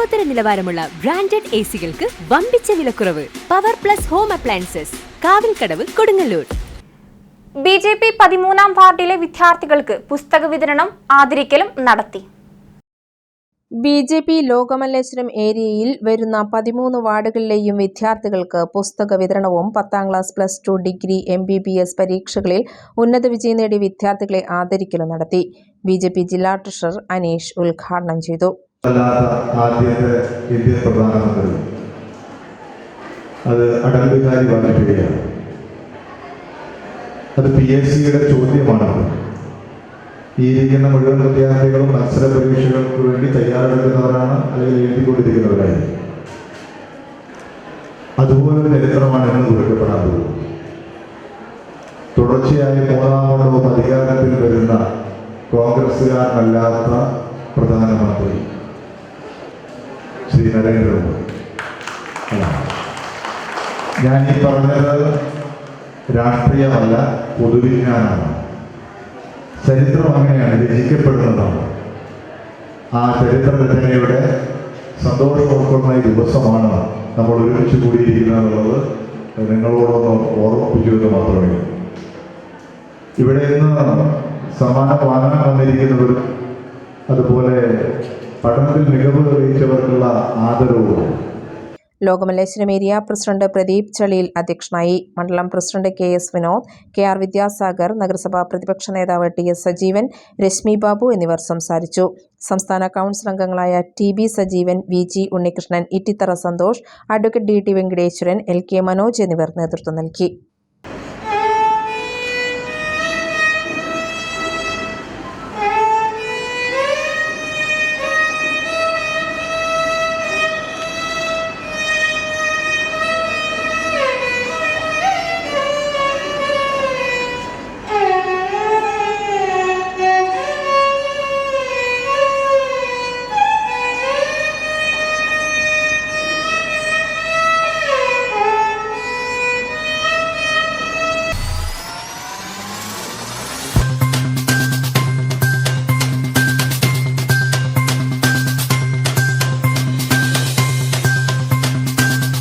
ലോകോത്തര നിലവാരമുള്ള branded A സികൾക്ക് വമ്പിച്ച വിലക്കുറവ്. Power plus home appliances. Kavilkadavu Kodungallur. B J P പതിമൂന്നാം വാർഡിലെ വിദ്യാർത്ഥികൾക്ക് പുസ്തക വിതരണം ആദരിക്കലും നടത്തി. ബി ജെ പി ലോകമല്ലേശ്വരം ഏരിയയിൽ വരുന്ന പതിമൂന്ന് വാർഡുകളിലെയും വിദ്യാർത്ഥികൾക്ക് പുസ്തക വിതരണവും പത്താം class plus two degree M B B S പരീക്ഷകളിൽ ഉന്നത വിജയം നേടിയ വിദ്യാർത്ഥികളെ ആദരിക്കലും നടത്തി. ബി ജെ പി ജില്ലാ ട്രഷറർ അനീഷ് ഉദ്ഘാടനം ചെയ്തു. അല്ലാത്ത ആദ്യത്തെ ഇന്ത്യൻ പ്രധാനമന്ത്രി. അത് അടൽ ബിഹാരി വാജ്പേയിയാണ്. അത് പി എസ് സിയുടെ ചോദ്യമാണ്. ഈ ഇരിക്കുന്ന മുഴുവൻ വിദ്യാർത്ഥികളും മത്സര പരീക്ഷകൾക്ക് വേണ്ടി തയ്യാറെടുക്കുന്നവരാണ് അല്ലെങ്കിൽ എഴുതിക്കൊണ്ടിരിക്കുന്നവരായി അതുപോലൊരു ചരിത്രമാണ് ഇന്ന് കുറിക്കപ്പെടാൻ തുടർച്ചയായി മൂന്നാമതും അധികാരത്തിൽ വരുന്ന കോൺഗ്രസ്സുകാരനല്ലാത്ത പ്രധാനമന്ത്രി ശ്രീ നരേന്ദ്രമോദി. ഞാൻ ഈ പറഞ്ഞത് രാഷ്ട്രീയമല്ല പൊതുവിജ്ഞാനമാണ് ചരിത്രം അങ്ങനെയാണ് രചിക്കപ്പെടുന്നതാണ് ആ ചരിത്ര രചനയുടെ സന്തോഷം ഉൾക്കൊള്ളുന്ന ഈ ദിവസമാണ് നമ്മൾ ഒരുമിച്ച് കൂടിയിരിക്കുന്നത് എന്നുള്ളത് നിങ്ങളോടൊന്ന് ഓർമ്മിപ്പിച്ചു എന്ന് മാത്രമേ. ഇവിടെ നിന്ന് സമ്മാനം വാങ്ങാൻ വന്നിരിക്കുന്നവരും അതുപോലെ പഠനത്തിൽ മികവ് തെളിയിച്ചവർക്കുള്ള ആദരവും. ലോകമല്ലേശ്വരം ഏരിയ പ്രസിഡന്റ് പ്രദീപ് ചളിയിൽ അധ്യക്ഷനായി മണ്ഡലം president K S Vinod K R Vidyasagar നഗരസഭാ പ്രതിപക്ഷ നേതാവ് ടി എസ് സജീവൻ രശ്മി ബാബു എന്നിവർ സംസാരിച്ചു. സംസ്ഥാന കൗൺസിൽ അംഗങ്ങളായ T B Sajeevan V G Unnikrishnan Ittithara Santhosh advocate D T Venkateswaran L K Manoj എന്നിവർ നേതൃത്വം നൽകി.